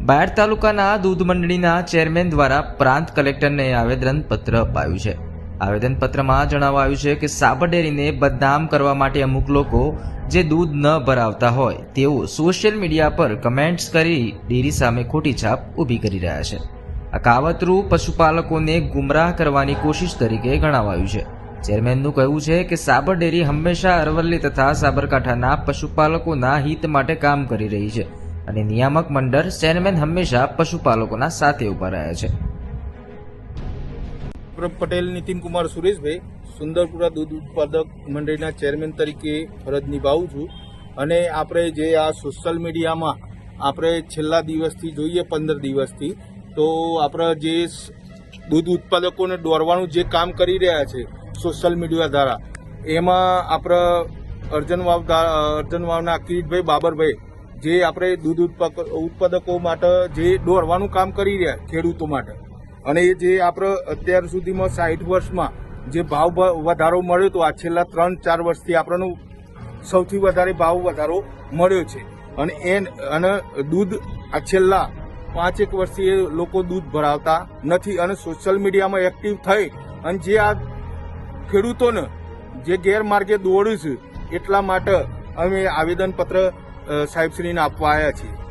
બાયડ તાલુકાના દૂધ મંડળીના ચેરમેન દ્વારા પ્રાંત કલેક્ટરને આવેદનપત્ર અપાયું છે. આવેદનપત્રમાં જણાવાયું છે કે સાબર ડેરીને બદનામ કરવા માટે અમુક લોકો જે દૂધ ન ભરાવતા હોય તેઓ સોશિયલ મીડિયા પર કમેન્ટ્સ કરી ડેરી સામે ખોટી છાપ ઊભી કરી રહ્યા છે. આ કાવતરું પશુપાલકોને ગુમરાહ કરવાની કોશિશ તરીકે ગણાવાયું છે. ચેરમેનનું કહેવું છે કે સાબર ડેરી હંમેશા અરવલ્લી તથા સાબરકાંઠાના પશુપાલકોના હિત માટે કામ કરી રહી છે. અને નિયામક મંડળ ચેરમેન હંમેશા પશુપાલકોના સાથે ઊભા રહ્યા છે. પટેલ નીતિનકુમાર સુરેશભાઈ, સુંદરપુરા દૂધ ઉત્પાદક મંડળીના ચેરમેન તરીકે ફરજ નિભાવું છું. અને આપણે જે આ સોશિયલ મીડિયામાં આપણે છેલ્લા દિવસથી જોઈએ, પંદર દિવસથી, તો આપણે જે દૂધ ઉત્પાદકોને દોરવાનું જે કામ કરી રહ્યા છે સોશિયલ મીડિયા દ્વારા, એમાં આપણે અર્જન વાવ અર્જન વાવના કિરીટભાઈ બાબરભાઈ જે આપણે દૂધ ઉત્પાદક માટે જે દોરવાનું કામ કરી રહ્યા ખેડૂતો માટે. અને એ જે આપણે અત્યાર સુધીમાં સાઠ વર્ષમાં જે ભાવ વધારો મળ્યો હતો આ છેલ્લા ત્રણ, ચાર વર્ષથી આપણને સૌથી વધારે ભાવ વધારો મળ્યો છે. અને એ અને દૂધ આ છેલ્લા પાંચેક વર્ષથી એ લોકો દૂધ ભરાવતા નથી અને સોશિયલ મીડિયામાં એક્ટિવ થઈ અને જે આ ખેડૂતોને જે ગેરમાર્ગે દોડ્યું છે, એટલા માટે અમે આવેદનપત્ર સાહેબશ્રીને આપવા આવ્યા છીએ.